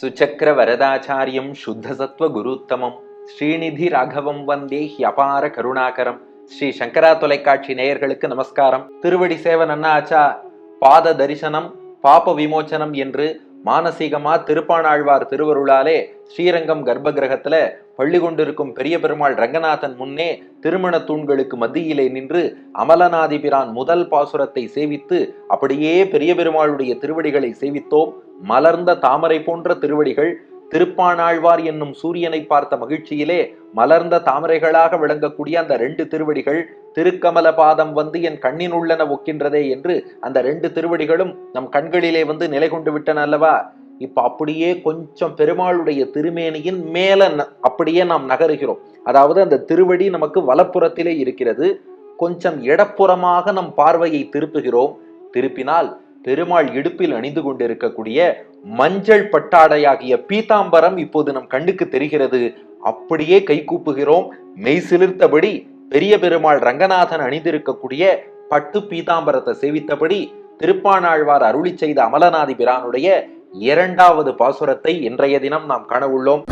சுச்சக்கர வரதாச்சாரியம் சுத்தசத்வ குருத்தமம் ஸ்ரீநிதி ராகவம் வந்தே ஹியபார கருணாகரம்। ஸ்ரீ சங்கரா தொலைக்காட்சி நேயர்களுக்கு நமஸ்காரம். திருவடி சேவன் அண்ணாச்சா பாத தரிசனம் பாப விமோச்சனம் என்று மானசீகமா திருப்பாணாழ்வார் திருவருளாலே ஸ்ரீரங்கம் கர்ப்ப கிரகத்துல பள்ளி கொண்டிருக்கும் பெரிய பெருமாள் ரங்கநாதன் முன்னே திருமண தூண்களுக்கு மத்தியிலே நின்று அமலநாதிபிரான் முதல் பாசுரத்தை சேவித்து அப்படியே பெரிய பெருமாளுடைய திருவடிகளை சேவித்தோம். மலர்ந்த தாமரை போன்ற திருவடிகள் திருப்பானாழ்வார் என்னும் சூரியனை பார்த்த மகிழ்ச்சியிலே மலர்ந்த தாமரைகளாக விளங்கக்கூடிய அந்த ரெண்டு திருவடிகள் திருக்கமல பாதம் வந்து என் கண்ணின் உள்ளன ஒக்கின்றதே என்று அந்த ரெண்டு திருவடிகளும் நம் கண்களிலே வந்து நிலை கொண்டு விட்டன அல்லவா? இப்ப அப்படியே கொஞ்சம் பெருமாளுடைய திருமேனியின் மேல ந- அப்படியே நாம் நகருகிறோம். அதாவது அந்த திருவடி நமக்கு வலப்புறத்திலே இருக்கிறது. கொஞ்சம் இடப்புறமாக நம் பார்வையை திருப்புகிறோம். திருப்பினால் பெருமாள் இடுப்பில் அணிந்து கொண்டிருக்கக்கூடிய மஞ்சள் பட்டாடையாகிய பீதாம்பரம் இப்போது நம் கண்ணுக்கு தெரிகிறது. அப்படியே கை கூப்புகிறோம். மெய் சிலிர்த்தபடி பெரிய பெருமாள் ரங்கநாதன் அணிந்திருக்கக்கூடிய பட்டு பீதாம்பரத்தை சேவித்தபடி திருப்பானாழ்வார் அருளி செய்த அமலநாதி பிரானுடைய இரண்டாவது பாசுரத்தை இன்றைய தினம் நாம் காண உள்ளோம்.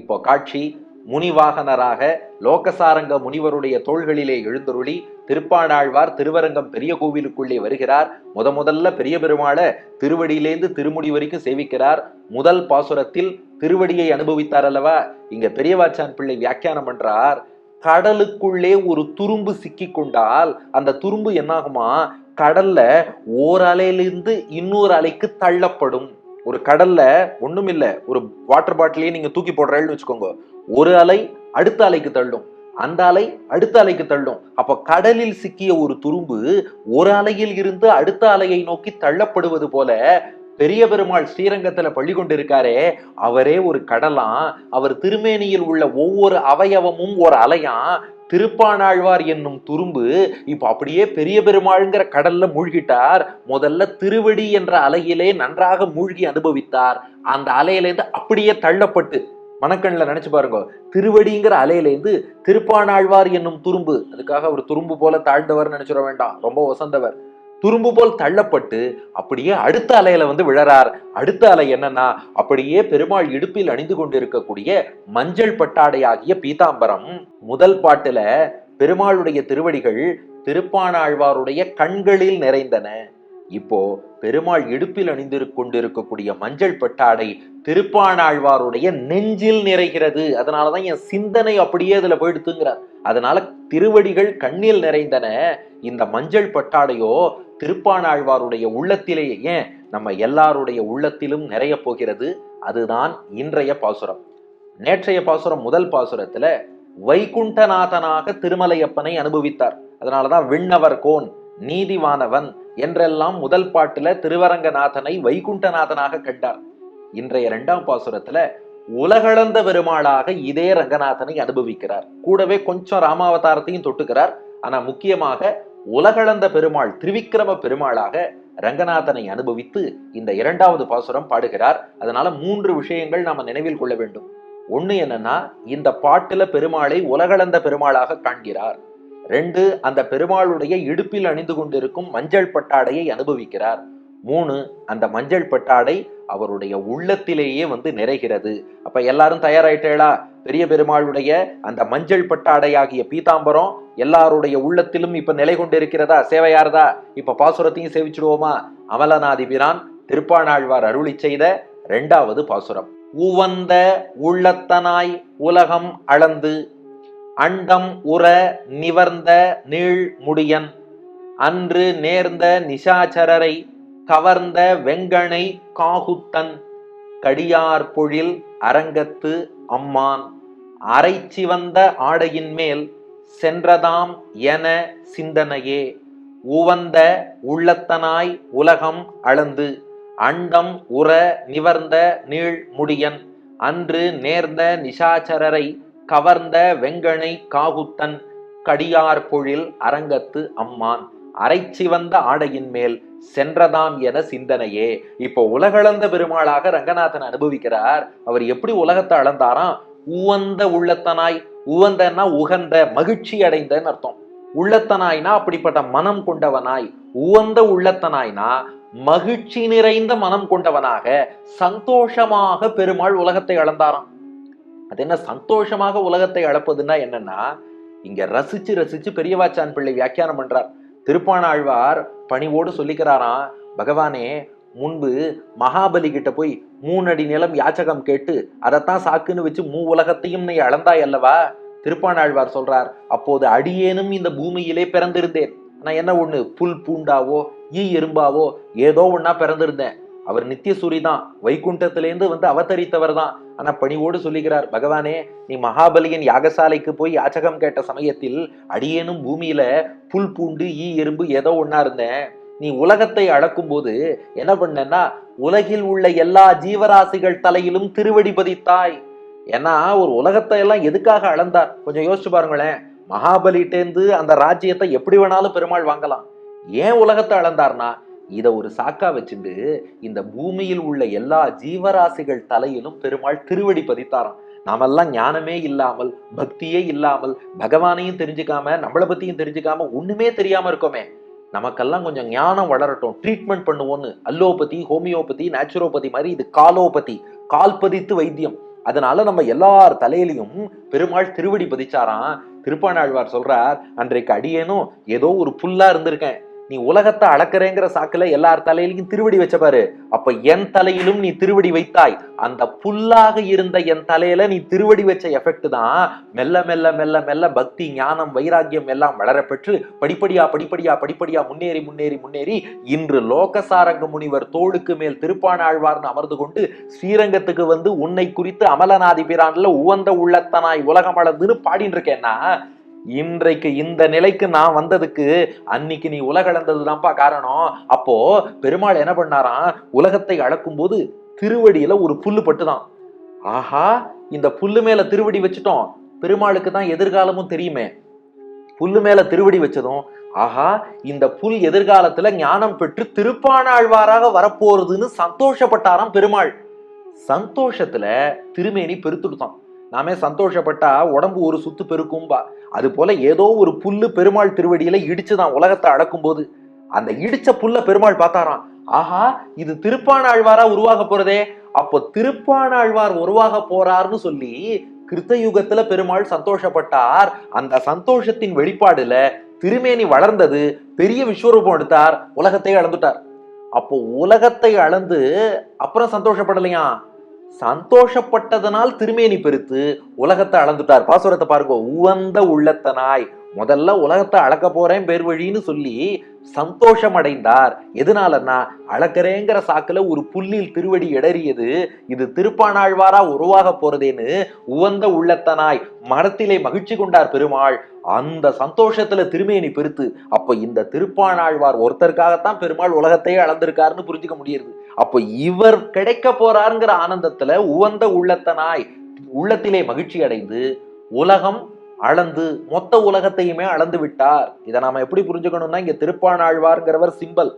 இப்போ காட்சி முனிவாகனராக லோகசாரங்க முனிவருடைய தோள்களிலே எழுந்தருளி திருப்பாணாழ்வார் திருவரங்கம் பெரிய கோவிலுக்குள்ளே வருகிறார். முத முதல்ல பெரிய பெருமாளை திருவடியிலேந்து திருமுடி வரைக்கும் சேவிக்கிறார். முதல் பாசுரத்தில் திருவடியை அனுபவித்தார் அல்லவா? இங்க பெரியவாச்சான் பிள்ளை வியாக்கியானம் பண்றார். கடலுக்குள்ளே ஒரு துரும்பு சிக்கி கொண்டால் அந்த துரும்பு என்னாகுமா? கடல்ல ஓர் அலையிலிருந்து இன்னொரு அலைக்கு தள்ளப்படும். ஒரு கடல்ல ஒண்ணுமில்ல ஒரு வாட்டர் பாட்டிலையே நீங்க தூக்கி போடுறேன்னு வச்சுக்கோங்க. ஒரு அலை அடுத்த அலைக்கு தள்ளும். அந்த அலை அடுத்த அலைக்கு தள்ளும். அப்ப கடலில் சிக்கிய ஒரு துரும்பு ஒரு அலையில் இருந்து அடுத்த அலையை நோக்கி தள்ளப்படுவது போல பெரிய பெருமாள் ஸ்ரீரங்கத்துல பள்ளி கொண்டிருக்காரே அவரே ஒரு கடலாம் அவர் திருமேனியில் உள்ள ஒவ்வொரு அவயவமும் ஒரு அலையாம் திருப்பாணாழ்வார் என்னும் துரும்பு இப்போ அப்படியே பெரிய பெருமாளுங்கிற கடல்ல மூழ்கிட்டார். முதல்ல திருவடி என்ற அலையிலே நன்றாக மூழ்கி அனுபவித்தார். அந்த அலையிலேருந்து அப்படியே தள்ளப்பட்டு மனக்கண்ணில் நினைச்சு பாருங்க. திருவடிங்கிற அலையிலேருந்து திருப்பாணாழ்வார் என்னும் துரும்பு அதுக்காக ஒரு துரும்பு போல தாழ்ந்தவர் நினைச்சிட வேண்டாம். ரொம்ப வசந்தவர். துரும்பு போல் தள்ளப்பட்டு அப்படியே அடுத்த அலையில வந்து விழறார். அடுத்த அலை என்னன்னா அப்படியே பெருமாள் இடுப்பில் அணிந்து கொண்டிருக்கக்கூடிய மஞ்சள் பட்டாடையாகிய பீதாம்பரம். முதல் பாட்டுல பெருமாளுடைய திருவடிகள் திருப்பானாழ்வாருடைய கண்களில் நிறைந்தன. இப்போ பெருமாள் இடுப்பில் அணிந்து கொண்டிருக்கக்கூடிய மஞ்சள் பட்டாடை திருப்பானாழ்வாருடைய நெஞ்சில் நிறைகிறது. அதனாலதான் என் சிந்தனை அப்படியே அதுல போயிடுத்துங்கிறார். அதனால திருவடிகள் கண்ணில் நிறைந்தன. இந்த மஞ்சள் பட்டாடையோ திருப்பாணாழ்வாருடைய உள்ளத்திலேயே ஏன் நம்ம எல்லாருடைய உள்ளத்திலும் நிறைய போகிறது? அதுதான் இன்றைய பாசுரம். நேற்றைய பாசுரம் முதல் பாசுரத்துல வைகுண்டநாதனாக திருமலையப்பனை அனுபவித்தார். அதனாலதான் விண்ணவர் கோன் நீதிவானவன் என்றெல்லாம் முதல் பாட்டுல திருவரங்கநாதனை வைகுண்டநாதனாக கண்டார். இன்றைய இரண்டாம் பாசுரத்துல உலகளந்த பெருமாளாக இதே ரங்கநாதனை அனுபவிக்கிறார். கூடவே கொஞ்சம் ராமாவதாரத்தையும் தொட்டுக்கிறார். ஆனா முக்கியமாக உலகளந்த பெருமாள் திரிவிக்ரம பெருமாளாக ரங்கநாதனை அனுபவித்து இந்த இரண்டாவது பாசுரம் பாடுகிறார். அதனால மூன்று விஷயங்கள் நாம நினைவில் கொள்ள வேண்டும். ஒண்ணு என்னன்னா இந்த பாட்டுல பெருமாளை உலகளந்த பெருமாளாக காண்கிறார். ரெண்டு அந்த பெருமாளுடைய இடுப்பில் அணிந்து கொண்டிருக்கும் மஞ்சள் பட்டாடையை அனுபவிக்கிறார். மூணு அந்த மஞ்சள் பட்டாடை அவருடைய உள்ளத்திலேயே வந்து நிறைகிறது. அப்ப எல்லாரும் தயாராயிட்டேளா பெரிய பெருமாளுடைய அந்த மஞ்சள் பட்டாடையாகிய பீதாம்பரம் எல்லாருடைய உள்ளத்திலும் இப்ப நிலை கொண்டிருக்கிறதா? சேவையாரதா? இப்ப பாசுரத்தையும் சேவிச்சிடுவோமா? அமலநாதிபிரான் திருப்பாணாழ்வார் அருளி செய்த இரண்டாவது பாசுரம். உவந்த உள்ளத்தனாய் உலகம் அளந்து அண்டம் உற நிவர்ந்த நீள் முடியன் அன்று நேர்ந்த நிசாச்சரரை கவர்ந்த வெங்கணை காகுத்தன் கடியார் பொழில் அரங்கத்து அம்மான். அரைச்சி வந்த ஆடையின் மேல் சென்றதாம் என சிந்தனையே. உவந்த உள்ளத்தனாய் உலகம் அளந்து அண்டம் உற நிவர்ந்த நீள் முடியன். அன்று நேர்ந்த நிசாச்சரரை கவர்ந்த வெங்கணை காகுத்தன் கடியார் பொழில் அரங்கத்து அம்மான். அரைச்சி வந்த ஆடையின் மேல் சென்றதாம் என சிந்தனையே. இப்போ உலகளந்த பெருமாளாக ரங்கநாதன் அனுபவிக்கிறார். அவர் எப்படி உலகத்தை அளந்தாராம்? உவந்த உள்ளத்தனாய். உவந்தன்னா உகந்த மகிழ்ச்சி அடைந்தன்னு அர்த்தம். உள்ளத்தனாய்னா அப்படிப்பட்ட மனம் கொண்டவனாய். உவந்த உள்ளத்தனாய்னா மகிழ்ச்சி நிறைந்த மனம் கொண்டவனாக சந்தோஷமாக பெருமாள் உலகத்தை அளந்தாராம். அது என்ன சந்தோஷமாக உலகத்தை அளப்பதுன்னா என்னன்னா இங்க ரசிச்சு ரசிச்சு பெரியவாச்சான் பிள்ளை வியாக்கியானம் பண்றார். திருப்பாணாழ்வார் பணிவோடு சொல்லிக்கிறாராம் பகவானே முன்பு மகாபலி கிட்ட போய் மூணடி நிலம் யாச்சகம் கேட்டு அதைத்தான் சாக்குன்னு வச்சு மூ உலகத்தையும் நீ அளந்தாய் அல்லவா? திருப்பாணாழ்வார் சொல்றார் அப்போது அடியேனும் இந்த பூமியிலே பிறந்திருந்தேன். நான் என்ன ஒண்ணு? புல் பூண்டாவோ ஈ எறும்பாவோ ஏதோ ஒன்னா பிறந்திருந்தேன். அவர் நித்தியசூரி தான் வைகுண்டத்திலேருந்து வந்து அவதரித்தவர் தான் ஆனா பணிவோடு சொல்லுகிறார் பகவானே நீ மகாபலியின் யாகசாலைக்கு போய் யாச்சகம் கேட்ட சமயத்தில் அடியேனும் பூமியில புல் பூண்டு ஈ எறும்பு ஏதோ ஒன்னா இருந்தேன். நீ உலகத்தை அளக்கும் போது என்ன பண்ணேன்னா உலகில் உள்ள எல்லா ஜீவராசிகள் தலையிலும் திருவடி பதித்தாய். ஏன்னா ஒரு உலகத்தை எல்லாம் எதுக்காக அளந்தார்? கொஞ்சம் யோசிச்சு பாருங்களேன். மகாபலிட்டேந்து அந்த ராஜ்யத்தை எப்படி வேணாலும் பெருமாள் வாங்கலாம். ஏன் உலகத்தை அளந்தார்னா இதை ஒரு சாக்கா வச்சுண்டு இந்த பூமியில் உள்ள எல்லா ஜீவராசிகள் தலையிலும் பெருமாள் திருவடி பதித்தாராம். நாமெல்லாம் ஞானமே இல்லாமல் பக்தியே இல்லாமல் பகவானையும் தெரிஞ்சுக்காம நம்மளை பத்தியும் தெரிஞ்சுக்காம ஒண்ணுமே தெரியாம இருக்கோமே. நமக்கெல்லாம் கொஞ்சம் ஞானம் வளரட்டும். ட்ரீட்மெண்ட் பண்ணுவோன்னு அல்லோபதி ஹோமியோபதி நேச்சுரோபதி மாதிரி இது காலோபதி கால் பதித்து வைத்தியம். அதனால நம்ம எல்லார் தலையிலையும் பெருமாள் திருவடி பதிச்சாராம். திருப்பாணாழ்வார் சொல்றார் அன்றைக்கு அடியேனும் ஏதோ ஒரு புல்லா இருந்திருக்கேன். நீ உலகத்தை அளக்கிறேங்கிற சாக்குல எல்லார் தலையிலையும் திருவடி வச்ச பாரு. அப்ப என் தலையிலும் நீ திருவடி வைத்தாய். அந்த புல்லாக இருந்த என் தலையில நீ திருவடி வச்ச எஃபெக்ட் தான் மெல்ல மெல்ல மெல்ல மெல்ல பக்தி ஞானம் வைராக்கியம் எல்லாம் வளரப்பெற்று படிப்படியா படிப்படியா படிப்படியா முன்னேறி முன்னேறி முன்னேறி இன்று லோகசாரங்க முனிவர் தோளுக்கு மேல் திருப்பானாழ்வார்னு அமர்ந்து கொண்டு ஸ்ரீரங்கத்துக்கு வந்து உன்னை குறித்து அமலநாதி பிரான்ல உவந்த உள்ளத்தனாய் உலகம் அளந்துன்னு பாடின்னு இருக்கேன்னா இன்றைக்கு இந்த நிலைக்கு நான் வந்ததுக்கு அன்னைக்கு நீ உலகளந்தது தான்ப்பா காரணம். அப்போ பெருமாள் என்ன பண்ணாராம்? உலகத்தை அளக்கும் போது திருவடியில ஒரு புல்லு பட்டுதான். ஆஹா இந்த புல்லு மேல திருவடி வச்சுட்டோம். பெருமாளுக்கு தான் எதிர்காலமும் தெரியுமே. புல்லு மேல திருவடி வச்சதும் ஆஹா இந்த புல் எதிர்காலத்துல ஞானம் பெற்று திருப்பானாழ்வாராக வரப்போறதுன்னு சந்தோஷப்பட்டாராம் பெருமாள். சந்தோஷத்துல திருமேனி பெருத்துடுத்தான் நாமே சந்தோஷப்பட்டா உடம்பு ஒரு சுத்து பெருக்கும்பா. அது போல ஏதோ ஒரு புல்லு பெருமாள் திருவடியில இடிச்சுதான் உலகத்தை அடக்கும் போது அந்த இடிச்ச புல்ல பெருமாள் பார்த்தாராம். ஆஹா இது திருப்பானாழ்வாரா உருவாக போறதே. அப்போ திருப்பானாழ்வார் உருவாக போறார்னு சொல்லி கிருத்த யுகத்துல பெருமாள் சந்தோஷப்பட்டார். அந்த சந்தோஷத்தின் வெளிப்பாடுல திருமேனி வளர்ந்தது பெரிய விஸ்வரூபம் எடுத்தார் உலகத்தை அளந்துட்டார். அப்போ உலகத்தை அளந்து அப்புறம் சந்தோஷப்படலையா? சந்தோஷப்பட்டதனால் திருமேனி பெருத்து உலகத்தை அளந்துட்டார். பாசுரத்தை பாருங்க உவந்த உள்ளத்தனாய். முதல்ல உலகத்தை அளக்க போறேன் பேர் வழின்னு சொல்லி சந்தோஷம் அடைந்தார் எதனாலன்னா அழகரேங்கிற சாக்குல ஒரு புல்லில் திருவடி இடறியது இது திருப்பானாழ்வாரா உருவாக போறதேன்னு உவந்த உள்ளத்தனாய் மரத்திலே மகிழ்ச்சி கொண்டார் பெருமாள். அந்த சந்தோஷத்துல திருமேனி பெருத்து அப்ப இந்த திருப்பானாழ்வார் ஒருத்தருக்காகத்தான் பெருமாள் உலகத்தையே அளந்திருக்காருன்னு புரிஞ்சுக்க முடியுது அப்போ இவர் கிடைக்க போறாருங்கிற ஆனந்தத்துல உவந்த உள்ளத்தனாய் உள்ளத்திலே மகிழ்ச்சி அடைந்து உலகம் அளந்து மொத்த உலகத்தையுமே அளந்து விட்டார். இதை நாம எப்படி புரிஞ்சுக்கணும்னா இங்க திருப்பானாழ்வார்ங்கிறவர் சிம்பல்.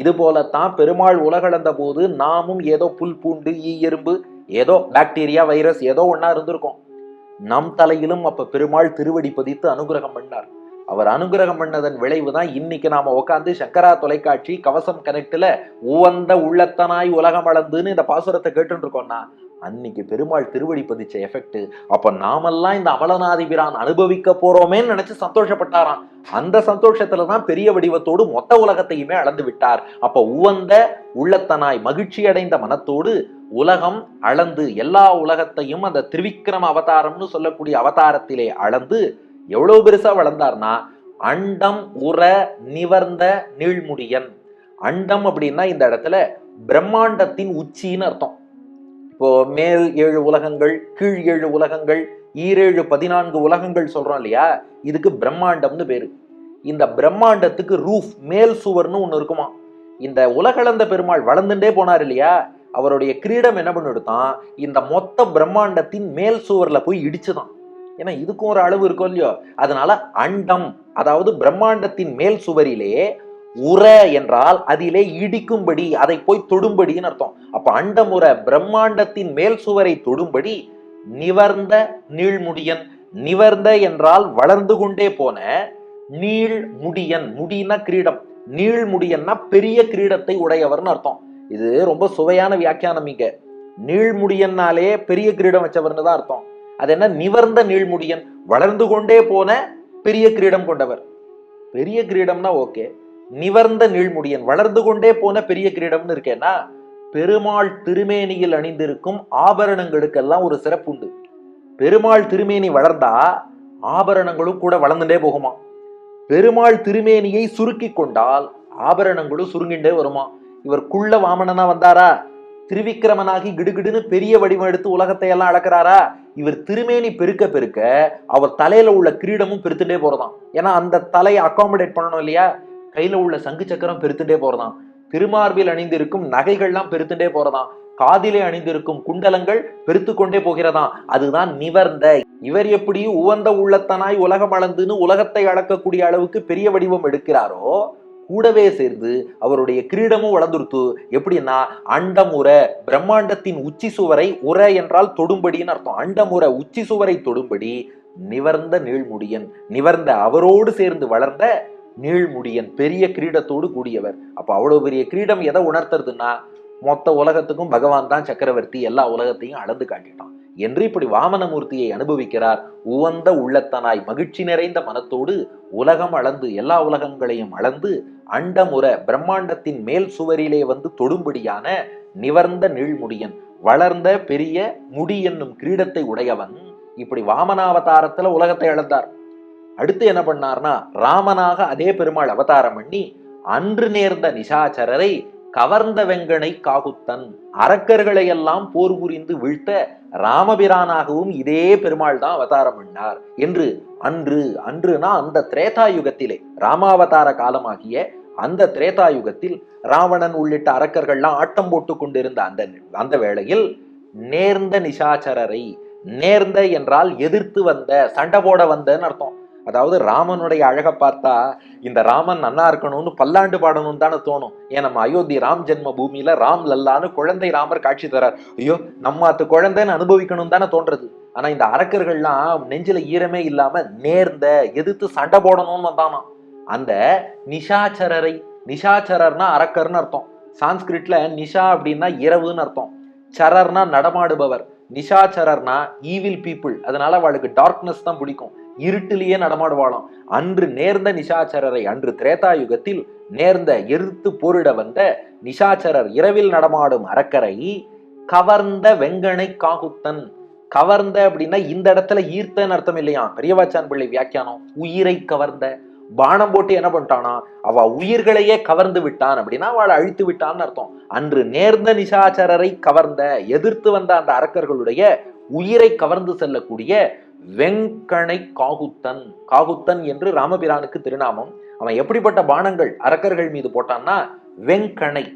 இது போலத்தான் பெருமாள் உலகளந்த போது நாமும் ஏதோ புல் பூண்டு ஈ எறும்பு ஏதோ பாக்டீரியா வைரஸ் ஏதோ ஒன்னா இருந்திருக்கோம். நம் தலையிலும் அப்ப பெருமாள் திருவடி பதித்து அனுகிரகம் பண்ணார். அவர் அனுகிரகம் பண்ணதன் விளைவு தான் இன்னைக்கு நாம உட்காந்து சங்கரா தொலைக்காட்சி கவசம் கனெக்ட்ல உவந்த உள்ளத்தனாய் உலகம் அளந்துன்னு இந்த பாசுரத்தை கேட்டுட்டு இருக்கோம்னா அன்னைக்கு பெருமாள் திருவடி பதிச்ச எஃபெக்ட் அப்ப நாமெல்லாம் இந்த அமலநாதிபிரான் அனுபவிக்க போறோமேன்னு நினைச்சு சந்தோஷப்பட்டாராம். அந்த சந்தோஷத்துல தான் பெரிய வடிவத்தோடு மொத்த உலகத்தையுமே அளந்து விட்டார். அப்ப உவந்த உள்ளத்தனாய் மகிழ்ச்சி அடைந்த மனத்தோடு உலகம் அளந்து எல்லா உலகத்தையும் அந்த திருவிக்ரம அவதாரம்னு சொல்லக்கூடிய அவதாரத்திலே அளந்து எவ்வளவு பெருசா வளர்ந்தார்னா அண்டம் உற நிவர்ந்த நீழ்முடியன் அண்டம் அப்படின்னா இந்த இடத்துல பிரம்மாண்டத்தின் உச்சின்னு அர்த்தம். இப்போ மேல் ஏழு உலகங்கள் கீழ் ஏழு உலகங்கள் ஈரேழு பதினான்கு உலகங்கள் சொல்றோம் இல்லையா? இதுக்கு பிரம்மாண்டம்னு பேரு. இந்த பிரம்மாண்டத்துக்கு ரூஃப் மேல் சுவர்னு ஒன்று இருக்குமா? இந்த உலகளந்த பெருமாள் வளர்ந்துட்டே போனார் இல்லையா? அவருடைய கிரீடம் என்ன பண்ணிடுதான் இந்த மொத்த பிரம்மாண்டத்தின் மேல் சுவரில் போய் இடிச்சுதான். ஏன்னா இதுக்கும் ஒரு அளவு இருக்கும் இல்லையோ? அதனால அண்டம் அதாவது பிரம்மாண்டத்தின் மேல் சுவரிலே உர என்றால் அதிலே இடிக்கும்படி அதை போய் தொடும்படின்னு அர்த்தம். அப்ப அண்டமுற பிரம்மாண்டத்தின் மேல் சுவரை தொடும்படி நிவர்ந்த நீள்முடியன் நிவர்ந்த என்றால் வளர்ந்து கொண்டே போன நீள் முடியன் முடினா கிரீடம் நீள் முடியன்னா பெரிய கிரீடத்தை உடையவர்னு அர்த்தம். இது ரொம்ப சுவையான வியாக்கியானம் இங்க. நீள்முடியன்னாலே பெரிய கிரீடம் வச்சவர்னு தான் அர்த்தம். அது என்ன? நிவர்ந்த நீள்முடியன் வளர்ந்து கொண்டே போன பெரிய கிரீடம் கொண்டவர். பெரிய கிரீடம்னா ஓகே. நிவர்ந்த நீள்முடியன். வளர்ந்து கொண்டே போன பெரிய கிரீடம்னு இருக்கேன்னா பெருமாள் திருமேனியில் அணிந்திருக்கும் ஆபரணங்களுக்கெல்லாம் ஒரு சிறப்பு உண்டு பெருமாள் திருமேனி வளர்ந்தா ஆபரணங்களும் கூட வளர்ந்துட்டே போகுமா? பெருமாள் திருமேனியை சுருக்கி கொண்டால் ஆபரணங்களும் சுருங்கிண்டே வருமா? இவர் குள்ள வாமனனா வந்தாரா? திருவிக்கிரமனாகி கிடுகிடுன்னு பெரிய வடிவம் எடுத்து உலகத்தை எல்லாம் அளக்கிறாரா? இவர் திருமேனி பெருக்க பெருக்க அவர் தலையில உள்ள கிரீடமும் பெருத்துட்டே போறதாம். ஏன்னா அந்த தலையை அகாமடேட் பண்ணணும் இல்லையா? கையில உள்ள சங்கு சக்கரம் பெருத்துட்டே போறதாம். திருமார்பில் அணிந்திருக்கும் நகைகள்லாம் பெருத்துட்டே போறதாம். காதிலே அணிந்திருக்கும் குண்டலங்கள் பெருத்து கொண்டே போகிறதாம். அதுதான் நிவர்ந்த இவர் எப்படி உவந்த உள்ளத்தனாய் உலகம் அளந்துன்னு உலகத்தை அளக்கக்கூடிய அளவுக்கு பெரிய வடிவம் எடுக்கிறாரோ கூடவே சேர்ந்து அவருடைய கிரீடமும் வளர்ந்துருத்து எப்படின்னா அண்டமுற பிரம்மாண்டத்தின் உச்சி சுவரை உர என்றால் தொடும்படின்னு அர்த்தம். அண்டமுற உச்சி சுவரை தொடும்படி நிவர்ந்த நீள்முடியன் நிவர்ந்த அவரோடு சேர்ந்து வளர்ந்த நீள்முடியன் பெரிய கிரீடத்தோடு கூடியவர். அப்போ அவ்வளோ பெரிய கிரீடம் எதை உணர்த்துறதுன்னா மொத்த உலகத்துக்கும் பகவான் தான் சக்கரவர்த்தி எல்லா உலகத்தையும் அளந்து காட்டிட்டான். என்று இப்படி வாமனமூர்த்தியை அனுபவிக்கிறார் உவந்த உள்ளத்தனாய் மகிழ்ச்சி நிறைந்த மனத்தோடு உலகம் அளந்து எல்லா உலகங்களையும் அளந்து அண்டமுற பிரம்மாண்டத்தின் மேல் சுவரிலே வந்து தொடும்படியான நிவர்ந்த நீள்முடியன் வளர்ந்த பெரிய முடி என்னும் கிரீடத்தை உடையவன் இப்படி வாமனாவதாரத்துல உலகத்தை அளந்தார். அடுத்து என்ன பண்ணார்னா ராமனாக அதே பெருமாள் அவதாரம் பண்ணி அன்று நேர்ந்த நிசாச்சரரை கவர்ந்த வெங்கனை காகுத்தன் அரக்கர்களை எல்லாம் போர் புரிந்து வீழ்த்த ராமபிரானாகவும் இதே பெருமாள் தான் அவதாரம் பண்ணார் என்று அன்று அன்றுனா அந்த திரேதா யுகத்திலே ராமாவதார காலமாகிய அந்த திரேதா யுகத்தில் ராவணன் உள்ளிட்ட அரக்கர்கள்லாம் ஆட்டம் போட்டு கொண்டிருந்த அந்த அந்த வேளையில் நேர்ந்த நிசாச்சரரை நேர்ந்த என்றால் எதிர்த்து வந்த சண்டை போட வந்தன்னு அர்த்தம். அதாவது ராமனுடைய அழகை பார்த்தா இந்த ராமன் நல்லா இருக்கணும்னு பல்லாண்டு பாடணும்னு தானே தோணும். ஏன் நம்ம அயோத்தி ராம் ஜென்ம பூமியில ராம் லல்லான்னு குழந்தை ராமர் காட்சி தரார். ஐயோ நம்ம அத்த குழந்தைன்னு அனுபவிக்கணும் தானே தோன்றது. ஆனா இந்த அரக்கர்கள்லாம் நெஞ்சில ஈரமே இல்லாம நேர்ந்த எதிர்த்து சண்டை போடணும்னு வந்தானா? அந்த நிஷாச்சரரை நிஷாச்சரர்னா அரக்கர்னு அர்த்தம். சான்ஸ்கிரிட்ல நிஷா அப்படின்னா இரவுன்னு அர்த்தம். சரர்னா நடமாடுபவர். நிஷாச்சரர்னா ஈவில் பீப்புள் அதனால அவளுக்கு டார்க்னஸ் தான் பிடிக்கும். இருட்டிலேயே நடமாடுவாளாம். அன்று நேர்ந்த நிஷாச்சரரை அன்று திரேதா யுகத்தில் நேர்ந்த எதிர்த்து போரிட வந்த நிஷாச்சரர் இரவில் நடமாடும் அரக்கரை கவர்ந்த வெங்கனை காகுத்தன். கவர்ந்த அப்படின்னா இந்த இடத்துல ஈர்த்தன்னு அர்த்தம் இல்லையா? பெரியவாச்சான் பிள்ளை வியாக்கியானம். உயிரை கவர்ந்த. பானம் போட்டு என்ன பண்ணிட்டானா? அவ உயிர்களையே கவர்ந்து விட்டான் அப்படின்னா அவளை அழித்து விட்டான்னு அர்த்தம். அன்று நேர்ந்த நிஷாச்சரரை கவர்ந்த எதிர்த்து வந்த அந்த அரக்கர்களுடைய உயிரை கவர்ந்து செல்லக்கூடிய வெங்கணை காகுத்தன். காகுத்தன் என்று ராமபிரானுக்கு திருநாமம். அவன் எப்படிப்பட்ட பானங்கள் அரக்கர்கள் மீது போட்டான்னா வெங்கணை.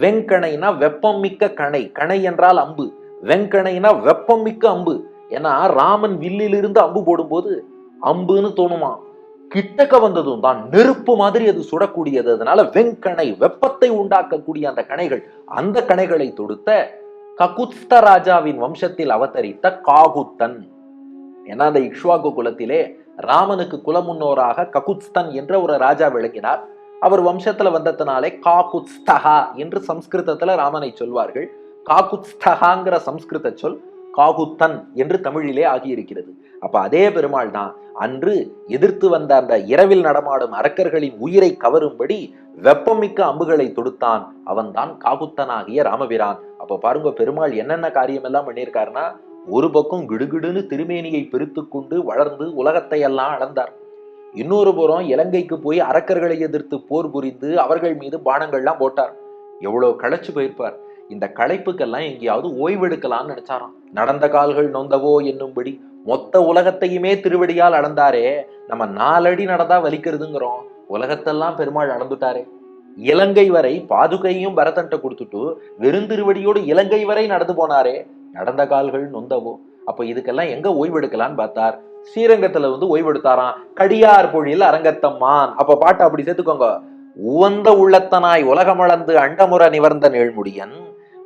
வெங்கணைனா வெப்பம் மிக்க கணை. கணை என்றால் அம்பு. வெங்கணைனா வெப்பம் மிக்க அம்பு. ஏன்னா ராமன் வில்லிலிருந்து அம்பு போடும்போது அம்புன்னு தோணுமா? கிட்டக்க வந்ததும் தான். நெருப்பு மாதிரி அது சுடக்கூடியது. அதனால வெங்கணை வெப்பத்தை உண்டாக்கக்கூடிய அந்த கணைகள். அந்த கணைகளை தொடுத்த ககுஸ்த ராஜாவின் வம்சத்தில் அவதரித்த காகுத்தன். ஏன்னா அந்த இக்ஷ்வாகு குலத்திலே ராமனுக்கு குலமுன்னோராக ககுத்ஸ்தன் என்ற ஒரு ராஜா விளங்கினார். அவர் வம்சத்துல வந்ததுனாலே காகுத்ஸ்தகா என்று சம்ஸ்கிருதத்துல ராமனை சொல்வார்கள். காகுத்ஸ்தகாங்கிற சம்ஸ்கிருத சொல் காகுத்தன் என்று தமிழிலே ஆகியிருக்கிறது. அப்ப அதே பெருமாள் தான் அன்று எதிர்த்து வந்த அந்த இரவில் நடமாடும் அரக்கர்களின் உயிரை கவரும்படி வெப்பமிக்க அம்புகளை தொடுத்தான். அவன்தான் காகுத்தனாகிய ராமபிரான். அப்ப பாருங்க பெருமாள் என்னென்ன காரியம் எல்லாம் பண்ணியிருக்காருன்னா ஒரு பக்கம் கிடுகிடுன்னு திருமேனியை பெருத்து கொண்டு வளர்ந்து உலகத்தை எல்லாம் அளந்தார். இன்னொரு புறம் இலங்கைக்கு போய் அரக்கர்களை எதிர்த்து போர் புரிந்து அவர்கள் மீது பானங்கள்லாம் போட்டார். எவ்வளோ களைச்சு போயிருப்பார். இந்த களைப்புக்கெல்லாம் எங்கேயாவது ஓய்வெடுக்கலாம்னு நினைச்சாராம். நடந்த கால்கள் நொந்தவோ என்னும்படி மொத்த உலகத்தையுமே திருவடியால் அளந்தாரே. நம்ம நாலடி நடந்தா வலிக்கிறதுங்கிறோம். உலகத்தெல்லாம் பெருமாள் அளந்துட்டாரே. இலங்கை வரை பாதுகையும் பரதன்ட்ட கொடுத்துட்டு வெறுந்திருவடியோடு இலங்கை வரை நடந்து போனாரே. நடந்த கால்கள் நொந்தவோ? அப்போ இதுக்கெல்லாம் எங்க ஓய்வெடுக்கலான்னு பார்த்தார். ஸ்ரீரங்கத்துல வந்து ஓய்வெடுத்தாராம். கடியார் பொழியில் அரங்கத்தம்மான். அப்ப பாட்டு அப்படி சேர்த்துக்கோங்க. உவந்த உள்ளத்தனாய் உலகமளந்து அண்டமுற நிவர்ந்த நேழ்முடியன்.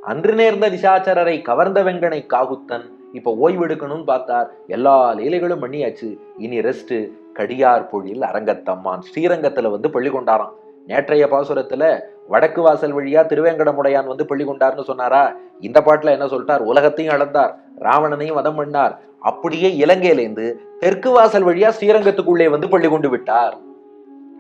அன்று நேர்ந்த நிசாச்சரரை கவர்ந்த வெங்கனை காகுத்தன். இப்ப ஓய்வெடுக்கணும்னு பார்த்தார். எல்லா லீலைகளும் பண்ணியாச்சு. இனி ரெஸ்ட் கடியார் பொழியில் அரங்கத்தம்மான். ஸ்ரீரங்கத்துல வந்து பள்ளி கொண்டாராம். நேற்றைய பாசுரத்துல வடக்கு வாசல் வழியா திருவேங்கடமுடையான் வந்து பள்ளி கொண்டார்னு சொன்னாரா? இந்த பாட்டுல என்ன சொல்லிட்டார்? உலகத்தையும் அளந்தார் ராவணனையும் வதம் பண்ணார். அப்படியே இலங்கையிலேருந்து தெற்கு வாசல் வழியா ஸ்ரீரங்கத்துக்குள்ளே வந்து பள்ளி கொண்டு விட்டார்.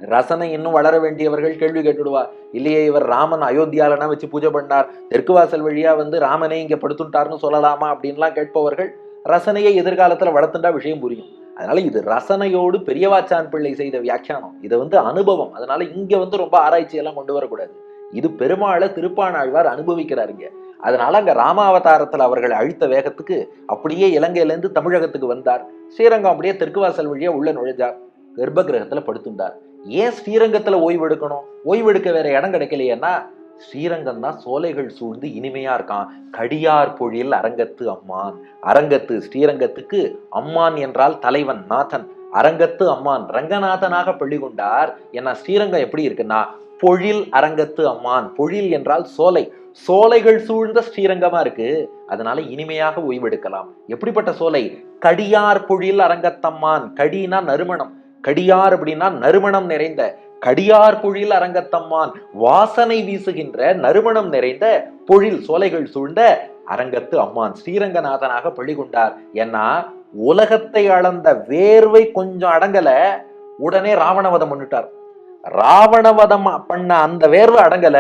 ரசனை இன்னும் வளர வேண்டியவர்கள் கேள்வி கேட்டுடுவா இல்லையே இவர் ராமன் அயோத்தியாலனா வச்சு பூஜை பண்ணார். தெற்கு வாசல் வழியா வந்து ராமனை இங்க படுத்துட்டார்னு சொல்லலாமா அப்படின்லாம் கேட்பவர்கள் ரசனையை எதிர்காலத்துல வளர்த்துண்டா விஷயம் புரியும். அதனால இது ரசனையோடு பெரியவாச்சான் பிள்ளை செய்த வியாக்கியானம். இது வந்து அனுபவம். அதனால இங்க வந்து ரொம்ப ஆராய்ச்சி எல்லாம் கொண்டு வரக்கூடாது. இது பெருமாளை திருப்பானாழ்வார் அனுபவிக்கிறாருங்க அதனால அங்க ராமாவதாரத்துல அவர்கள் அழித்த வேகத்துக்கு அப்படியே இலங்கையிலேருந்து தமிழகத்துக்கு வந்தார். ஸ்ரீரங்கம் அப்படியே தெற்கு வாசல் வழியா உள்ள நுழைஞ்சார். கர்ப்ப கிரகத்துல படுத்துண்டார். ஏன் ஸ்ரீரங்கத்துல ஓய்வெடுக்கணும் ஓய்வெடுக்க வேற இடம் கிடைக்கலையேன்னா ஸ்ரீரங்கம் தான் சோலைகள் சூழ்ந்து இனிமையா இருக்கான். கடியார் பொழில் அரங்கத்து அம்மான். அரங்கத்து ஸ்ரீரங்கத்துக்கு அம்மான் என்றால் தலைவன் நாதன். அரங்கத்து அம்மான் ரங்கநாதனாக பள்ளி கொண்டார். ஏன்னா ஸ்ரீரங்கம் எப்படி இருக்குன்னா பொழில் அரங்கத்து அம்மான். பொழில் என்றால் சோலை. சோலைகள் சூழ்ந்த ஸ்ரீரங்கமா இருக்கு. அதனால இனிமையாக ஓய்வெடுக்கலாம். எப்படிப்பட்ட சோலை? கடியார் பொழில் அரங்கத்தம்மான். கடினா நறுமணம். கடியார் அப்படின்னா நறுமணம் நிறைந்த கடியார் பொழில் அரங்கத்தம்மான் வாசனை வீசுகின்ற நறுமணம் நிறைந்த பொழில் சோலைகள் சூழ்ந்த அரங்கத்து அம்மான் ஸ்ரீரங்கநாதனாக பழிகொண்டார் ஏன்னா உலகத்தை அளந்த வேர்வை கொஞ்சம் அடங்கல உடனே ராவணவதம் பண்ணிட்டார். ராவணவதம் பண்ண அந்த வேர்வை அடங்கல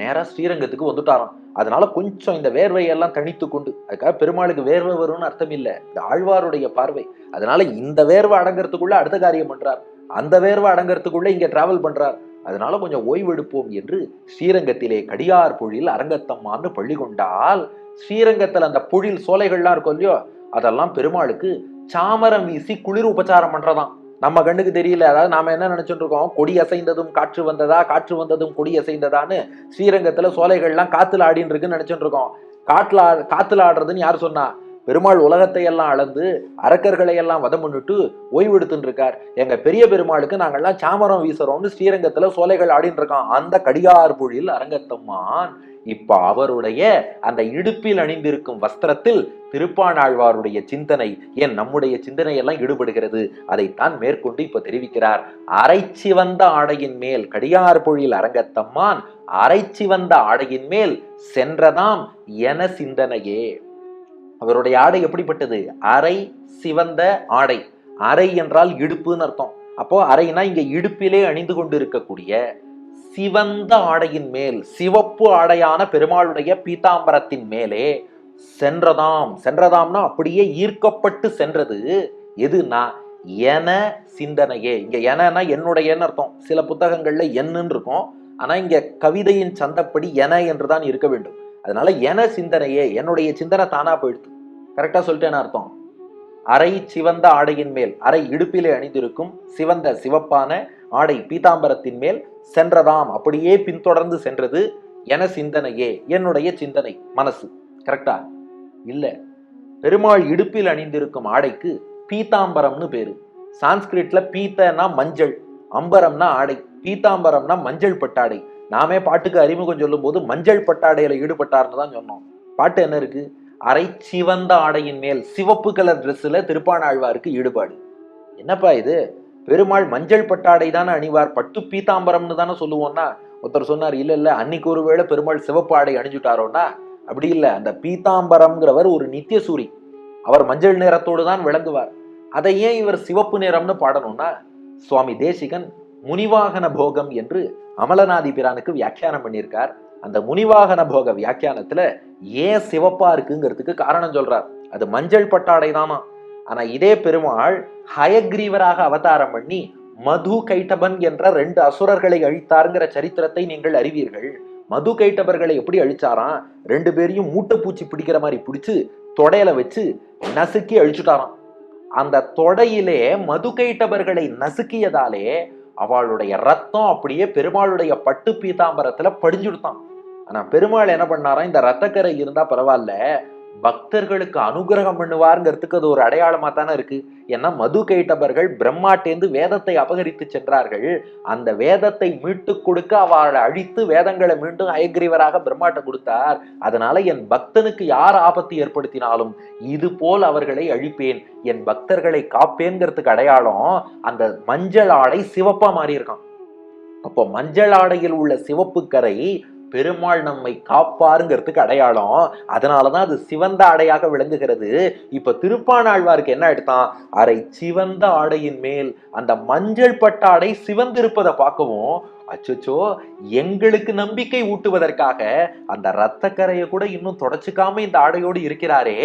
நேரா ஸ்ரீரங்கத்துக்கு வந்துட்டாராம். அதனால கொஞ்சம் இந்த வேர்வையெல்லாம் தணித்து கொண்டு அதுக்காக பெருமாளுக்கு வேர்வை வரும்னு அர்த்தம் இல்லை இந்த ஆழ்வாருடைய பார்வை. அதனால இந்த வேர்வை அடங்கிறதுக்குள்ள அடுத்த காரியம் பண்றார். அந்த வேர்வை அடங்கறதுக்குள்ள இங்கே டிராவல் பண்ணுறார் அதனால கொஞ்சம் ஓய்வெடுப்போம் என்று ஸ்ரீரங்கத்திலே கடியார் பொழில் அரங்கத்தம்மான்னு பள்ளி கொண்டால் ஸ்ரீரங்கத்தில் அந்த பொழில் சோலைகள்லாம் இருக்கும் இல்லையோ அதெல்லாம் பெருமாளுக்கு சாமரம் வீசி குளிர் உபச்சாரம் பண்ணுறதாம் நம்ம கண்ணுக்கு தெரியல. அதாவது நாம என்ன நினைச்சிட்டு இருக்கோம்? கொடி அசைந்ததும் காற்று வந்ததா? காற்று வந்ததும் கொடி அசைந்ததான்னு ஸ்ரீரங்கத்துல சோலைகள்லாம் காத்துல ஆடின்னு இருக்குன்னு நினைச்சிட்டு இருக்கோம். காட்டுல காத்துல ஆடுறதுன்னு யார் சொன்னா? பெருமாள் உலகத்தை எல்லாம் அளந்து அரக்கர்களை எல்லாம் வதம் பண்ணிட்டு ஓய்வெடுத்துட்டு இருக்கார் எங்க பெரிய பெருமாளுக்கு நாங்கெல்லாம் சாமரம் வீசுறோம்னு ஸ்ரீரங்கத்துல சோலைகள் ஆடின்னு இருக்கோம் அந்த கடிகார் பொழில் அரங்கத்தம்மான். இப்ப அவருடைய அந்த இடுப்பில் அணிந்திருக்கும் வஸ்திரத்தில் திருப்பாணாழ்வாருடைய சிந்தனை ஏன் நம்முடைய சிந்தனை எல்லாம் ஈடுபடுகிறது? அதைத்தான் மேற்கொண்டு இப்ப தெரிவிக்கிறார். அரைச்சி வந்த ஆடையின் மேல் கடியார் பொழில் அரங்கத்தம்மான் அரைச்சி வந்த ஆடையின் மேல் சென்றதாம் என சிந்தனையே. அவருடைய ஆடை எப்படிப்பட்டது? அரை சிவந்த ஆடை. அரை என்றால் இடுப்புன்னு அர்த்தம். அப்போ அரைனா இங்க இடுப்பிலே அணிந்து கொண்டு இருக்கக்கூடிய சிவந்த ஆடையின் மேல் சிவப்பு ஆடையான பெருமாளுடைய பீதாம்பரத்தின் மேலே சென்றதாம். சென்றதாம்னா அப்படியே ஈர்க்கப்பட்டு சென்றது. எதுனா என சிந்தனையே. இங்க எனனா என்னுடையன்னு அர்த்தம். சில புத்தகங்கள்ல என்னன்னு இருக்கும். ஆனா இங்க கவிதையின் சந்தப்படி என என்றுதான் இருக்க வேண்டும். அதனால என சிந்தனையே என்னுடைய சிந்தனை தானா போயிடுது. கரெக்டா சொல்லிட்டேன்னு அர்த்தம். அரை சிவந்த ஆடையின் மேல் அரை இடுப்பிலே அணிந்திருக்கும் சிவந்த சிவப்பான ஆடை பீதாம்பரத்தின் மேல் சென்றதாம். அப்படியே பின்தொடர்ந்து சென்றது என சிந்தனையே என்னுடைய சிந்தனை மனசு. கரெக்டா இல்ல. பெருமாள் இடுப்பில் அணிந்திருக்கும் ஆடைக்கு பீதாம்பரம்னு பேரு. சான்ஸ்கிரிட்ல பீத்தனா மஞ்சள் அம்பரம்னா ஆடை பீதாம்பரம்னா மஞ்சள் பட்டாடை. நாமே பாட்டுக்கு அறிமுகம் சொல்லும்போது மஞ்சள் பட்டாடையில் ஈடுபட்டார்னு தான் சொன்னோம். பாட்டு என்ன இருக்கு? அரை சிவந்த ஆடையின் மேல் சிவப்பு கலர் ட்ரெஸ்ல திருப்பாணாழ்வாருக்கு ஈடுபாடு. என்னப்பா இது? பெருமாள் மஞ்சள் பட்டாடை தானே அணிவார்? பட்டு பீதாம்பரம்னு தானே சொல்லுவோம்னா? ஒருத்தர் சொன்னார் இல்லை இல்லை அன்னைக்கு ஒருவேளை பெருமாள் சிவப்பு ஆடை அணிஞ்சுட்டாரோன்னா? அப்படி இல்லை. அந்த பீதாம்பரம்ங்கிறவர் ஒரு நித்தியசூரி. அவர் மஞ்சள் நிறத்தோடு தான் விளங்குவார். அதை ஏன் இவர் சிவப்பு நிறம்னு பாடணும்னா? சுவாமி தேசிகன் முனிவாகன போகம் என்று அமலநாதி பிரானுக்கு வியாக்கியானம் பண்ணியிருக்கார். அந்த முனிவாகன போக வியாக்கியானத்துல ஏன் சிவப்பா இருக்குங்கிறதுக்கு காரணம் சொல்றார். அது மஞ்சள் பட்டாடை தானா? ஆனா இதே பெருமாள் ஹயக்ரீவராக அவதாரம் பண்ணி மது கைட்டபன் என்ற ரெண்டு அசுரர்களை அழித்தாருங்கிற சரித்திரத்தை நீங்கள் அறிவீர்கள். மது கைட்டபர்களை எப்படி அழிச்சாராம்? ரெண்டு பேரையும் மூட்டைப்பூச்சி பிடிக்கிற மாதிரி பிடிச்சு தொடையில வச்சு நசுக்கி அழிச்சுட்டாராம். அந்த தொடையிலே மது கைட்டபர்களை நசுக்கியதாலே அவளுடைய ரத்தம் அப்படியே பெருமாளுடைய பட்டு பீதாம்பரத்துல படிஞ்சுடுத்தான் ஆனா பெருமாள் என்ன பண்ணாராம்? இந்த ரத்தக்கரை இருந்தா பரவாயில்ல. பக்தர்களுக்கு அனுகிரகம் பண்ணுவாருங்கிறதுக்கு அது ஒரு அடையாளமா தானே இருக்கு. ஏன்னா மது கைட்டவர்கள் பிரம்மாட்டேந்து வேதத்தை அபகரித்து சென்றார்கள். அந்த வேதத்தை மீட்டு கொடுக்க அவர்களை அழித்து வேதங்களை மீண்டும் அயக்ரீவராக பிரம்மாட்ட கொடுத்தார். அதனால என் பக்தனுக்கு யார் ஆபத்து ஏற்படுத்தினாலும் இது போல் அவர்களை அழிப்பேன். என் பக்தர்களை காப்பேங்கிறதுக்கு அடையாளம் அந்த மஞ்சள் ஆடை சிவப்பா மாறி இருக்கான் அப்போ மஞ்சள் ஆடையில் உள்ள சிவப்பு கரை பெருமாள் நம்மை காப்பாருங்கிறதுக்கு அடையாளம். அதனாலதான் அது சிவந்த ஆடையாக விளங்குகிறது. இப்ப திருப்பானாழ்வாருக்கு என்ன எடுத்தான்? அரை சிவந்த ஆடையின் மேல் அந்த மஞ்சள் பட்ட ஆடை சிவந்திருப்பதை பார்க்கவும் அச்சச்சோ எங்களுக்கு நம்பிக்கை ஊட்டுவதற்காக அந்த இரத்தக்கரையை கூட இன்னும் தொடச்சிக்காம இந்த ஆடையோடு இருக்கிறாரே.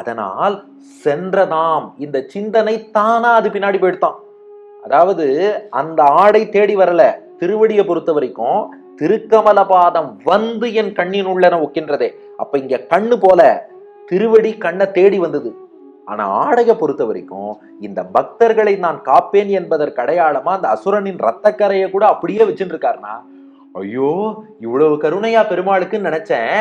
அதனால் சென்றதாம். இந்த சிந்தனை தானா அது பின்னாடி போயிடுதான் அதாவது அந்த ஆடை தேடி வரல. திருவடியை பொறுத்த வரைக்கும் திருக்கமல பாதம் வந்து என் கண்ணின் உள்ளன ஒக்கின்றதே. அப்ப இங்க கண்ணு போல திருவடி கண்ணை தேடி வந்தது. ஆனா ஆடையை பொறுத்த வரைக்கும் இந்த பக்தர்களை நான் காப்பேன் என்பதற்கு அடையாளமா அந்த அசுரனின் ரத்தக்கரையை கூட அப்படியே வச்சுட்டு இருக்காருனா ஐயோ இவ்வளவு கருணையா பெருமாளுக்குன்னு நினைச்சேன்.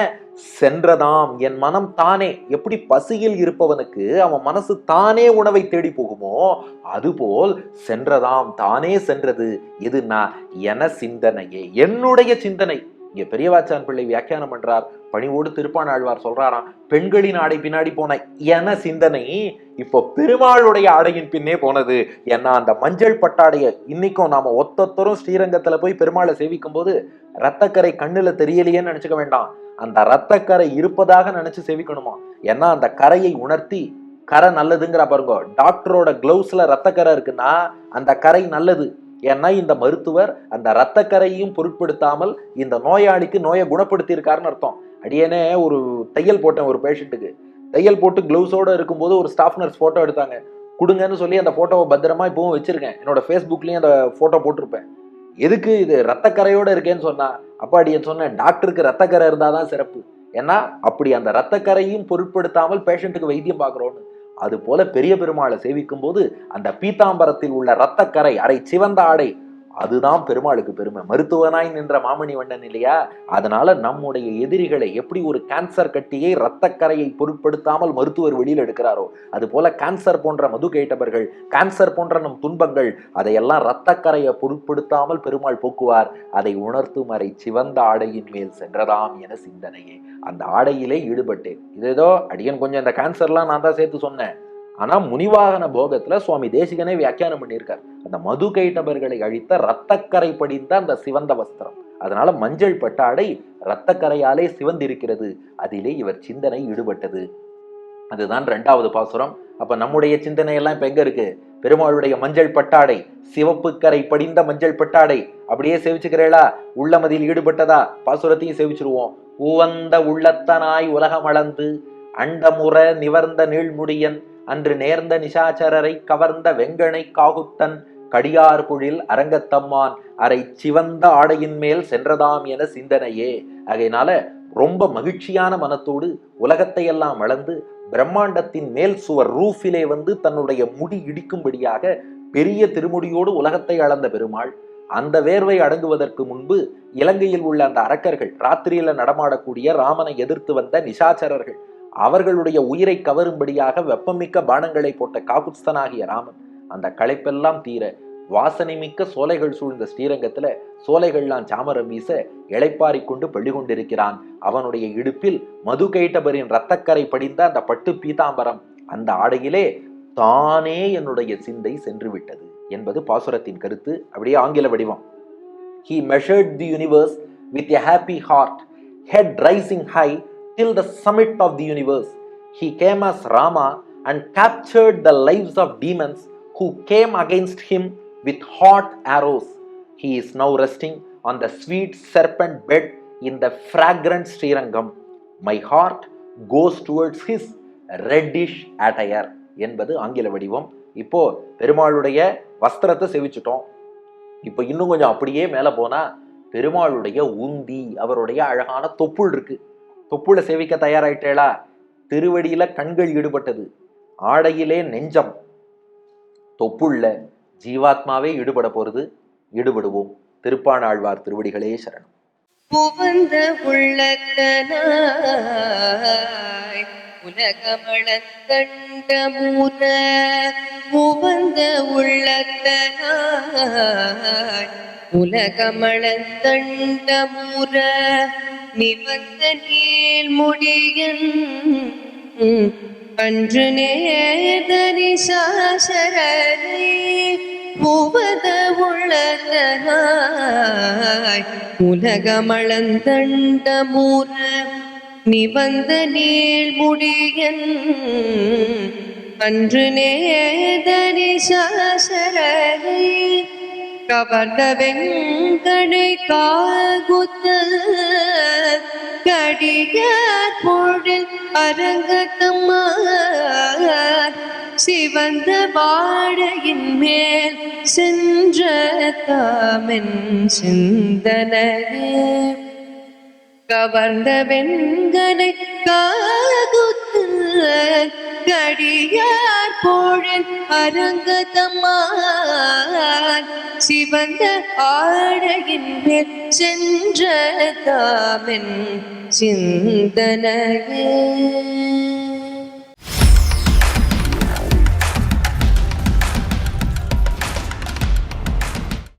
சென்றதாம். என் மனம் தானே. எப்படி பசியில் இருப்பவனுக்கு அவன் மனசு தானே உணவை தேடி போகுமோ அதுபோல் சென்றதாம். தானே சென்றது. எதுனா? என சிந்தனையே. என்னுடைய சிந்தனை. இங்க பெரியவாச்சான் பிள்ளை வியாக்கியானம் பண்றார். பணிவோடு திருப்பானாழ்வார் சொல்றாராம் பெண்களின் ஆடை பின்னாடி போன என சிந்தனை இப்போ பெருமாளுடைய ஆடையின் பின்னே போனது. ஏன்னா அந்த மஞ்சள் பட்டாடைய இன்னைக்கும் நாம ஒத்தொத்தரும் ஸ்ரீரங்கத்துல போய் பெருமாளை சேவிக்கும் போது ரத்தக்கரை கண்ணுல தெரியலையேன்னு நினைச்சுக்க வேண்டாம். அந்த ரத்தக்கரை இருப்பதாக நினைச்சு சேவிக்கணுமா? ஏன்னா அந்த கரையை உணர்த்தி கரை நல்லதுங்கிற பாருங்க டாக்டரோட கிளவுஸ்ல ரத்தக்கரை இருக்குன்னா அந்த கரை நல்லது. ஏன்னா இந்த மருத்துவர் அந்த ரத்தக்கரையும் பொருட்படுத்தாமல் இந்த நோயாளிக்கு நோயை குணப்படுத்தியிருக்காருன்னு அர்த்தம். அடியேனே ஒரு தையல் போட்டேன் ஒரு பேஷண்ட்டுக்கு தையல் போட்டு க்ளவுஸோடு இருக்கும்போது ஒரு ஸ்டாஃப் நர்ஸ் ஃபோட்டோ எடுத்தாங்க. கொடுங்கன்னு சொல்லி அந்த ஃபோட்டோவை பத்திரமா இப்பவும் வச்சிருக்கேன். என்னோட ஃபேஸ்புக்லேயும் அந்த ஃபோட்டோ போட்டிருப்பேன். எதுக்கு இது ரத்தக்கரையோடு இருக்கேன்னு சொன்னா அப்பா அடியன் சொன்னேன் டாக்டருக்கு ரத்தக்கரை இருந்தால் தான் சிறப்பு. ஏன்னா அப்படி அந்த ரத்தக்கரையும் பொருட்படுத்தாமல் பேஷண்ட்டுக்கு வைத்தியம் பார்க்குறோன்னு. அதுபோல பெரிய பெருமாளை சேவிக்கும் போது அந்த பீதாம்பரத்தில் உள்ள ரத்தக்கரை அரை சிவந்த ஆடை அதுதான் பெருமாளுக்கு பெருமை. மருத்துவனாய் நின்ற மாமணி வண்ணன் இல்லையா? அதனால நம்முடைய எதிரிகளை எப்படி ஒரு கேன்சர் கட்டியை இரத்தக்கரையை பொருட்படுத்தாமல் மருத்துவர் வெளியில் எடுக்கிறாரோ அது போல கேன்சர் போன்ற மது கேட்டவர்கள் கேன்சர் போன்ற நம் துன்பங்கள் அதையெல்லாம் இரத்தக்கரையை பொருட்படுத்தாமல் பெருமாள் போக்குவார். அதை உணர்த்தும் அறை சிவந்த ஆடையின் மேல் சென்றதாம் என சிந்தனையே. அந்த ஆடையிலே ஈடுபட்டேன். இது ஏதோ அடியன் கொஞ்சம் இந்த கேன்சர்லாம் நான் தான் சேர்த்து சொன்னேன். ஆனா முனிவாகன போகத்துல சுவாமி தேசிகனே வியாக்கியானம் பண்ணியிருக்கார். அந்த மது கைட்டபர்களை அழித்த ரத்தக்கரை படிந்த அந்த சிவந்த வஸ்திரம். அதனால மஞ்சள் பட்டாடை ரத்தக்கரையாலே சிவந்திருக்கிறது. அதிலே இவர் சிந்தனை ஈடுபட்டது. அதுதான் ரெண்டாவது பாசுரம். அப்ப நம்முடைய சிந்தனை எல்லாம் இப்ப எங்க இருக்கு? பெருமாளுடைய மஞ்சள் பட்டாடை சிவப்பு கரை படிந்த மஞ்சள் பட்டாடை அப்படியே சேவிச்சுக்கிறேளா? உள்ளமதியில் ஈடுபட்டதா? பாசுரத்தையும் சேவிச்சிருவோம். உவந்த உள்ளத்தனாய் உலகம் அளந்து அண்டமுற நிவர்ந்த நீள்முடியன் அன்று நேர்ந்த நிசாச்சரரை கவர்ந்த வெங்கனை காகுத்தன் கடியார் புழில் அரங்கத்தம்மான் அரை சிவந்த ஆடையின் மேல் சென்றதாம் என சிந்தனையே. ஆகையினால ரொம்ப மகிழ்ச்சியான மனத்தோடு உலகத்தை எல்லாம் பிரம்மாண்டத்தின் மேல் சுவர் ரூஃபிலே வந்து தன்னுடைய முடி இடிக்கும்படியாக பெரிய திருமுடியோடு உலகத்தை அளந்த பெருமாள் அந்த வேர்வை அடங்குவதற்கு முன்பு இலங்கையில் உள்ள அந்த அரக்கர்கள் ராத்திரியில நடமாடக்கூடிய ராமனை எதிர்த்து வந்த நிசாச்சரர்கள் அவர்களுடைய உயிரை கவரும்படியாக வெப்பமிக்க பானங்களை போட்ட காகுஸ்தனாகிய ராமன் அந்த களைப்பெல்லாம் தீர வாசனை மிக்க சோலைகள் சூழ்ந்த ஸ்ரீரங்கத்துல சோலைகள்லாம் சாமரம் வீச இளைப்பாரி கொண்டு பள்ளி கொண்டிருக்கிறான் அவனுடைய இடுப்பில் மது கைட்டபரின் ரத்தக்கரை படிந்த அந்த பட்டு பீதாம்பரம் அந்த ஆடையிலே தானே என்னுடைய சிந்தை சென்று விட்டது என்பது பாசுரத்தின் கருத்து. அப்படியே ஆங்கில வடிவம். He measured the universe with a happy heart head rising high till the summit of the universe. He came as Rama and captured the lives of demons who came against him with hot arrows. He is now resting on the sweet serpent bed in the fragrant Srirangam. My heart goes towards his reddish attire என்பது ஆங்கில வடிவம் இப்போ பெருமாளுடைய வஸ்திரத்தை செவிச்சிட்டோம் இப்போ இன்னும் கொஞ்சம் அப்படியே மேலே போனா பெருமாளுடைய உந்தி அவருடைய அழகான தொப்புள் இருக்கு தொப்புள சேவிக்க தயாராயிட்டேளா? திருவடியில கண்கள் ஈடுபட்டது ஆடையிலே நெஞ்சம். தொப்புள்ள ஜீவாத்மாவே ஈடுபட போறது. ஈடுபடுவோம் திருப்பானாழ்வார் திருவடிகளே சரணம். புவந்த உள்ளத்தனாய் உலகமளந்தண்டமூர உவந்த உள்ளத்தனாய் உலகமளந்தண்டமூர நிவந்த நீள் முடியன் அன்று நேதரி சாசரே உவத உள்ளதனாய் உலகமளந்தண்டமூர நிவந்த நீழ்முடியன் அன்று நேதரி சாசரே கவர்ந்த வெங்கடை காகுத்த கடியார் பொழில் அரங்கத்தம்மார் சிவந்த வாடையின் மேல் சென்ற தாமின் சிந்தனையே கவர்ந்த வெண்கனை காகுத்து கடியார் அரங்கதமான் சிவந்த ஆடையின் மேல் சென்ற தாமென் சிந்தனையே.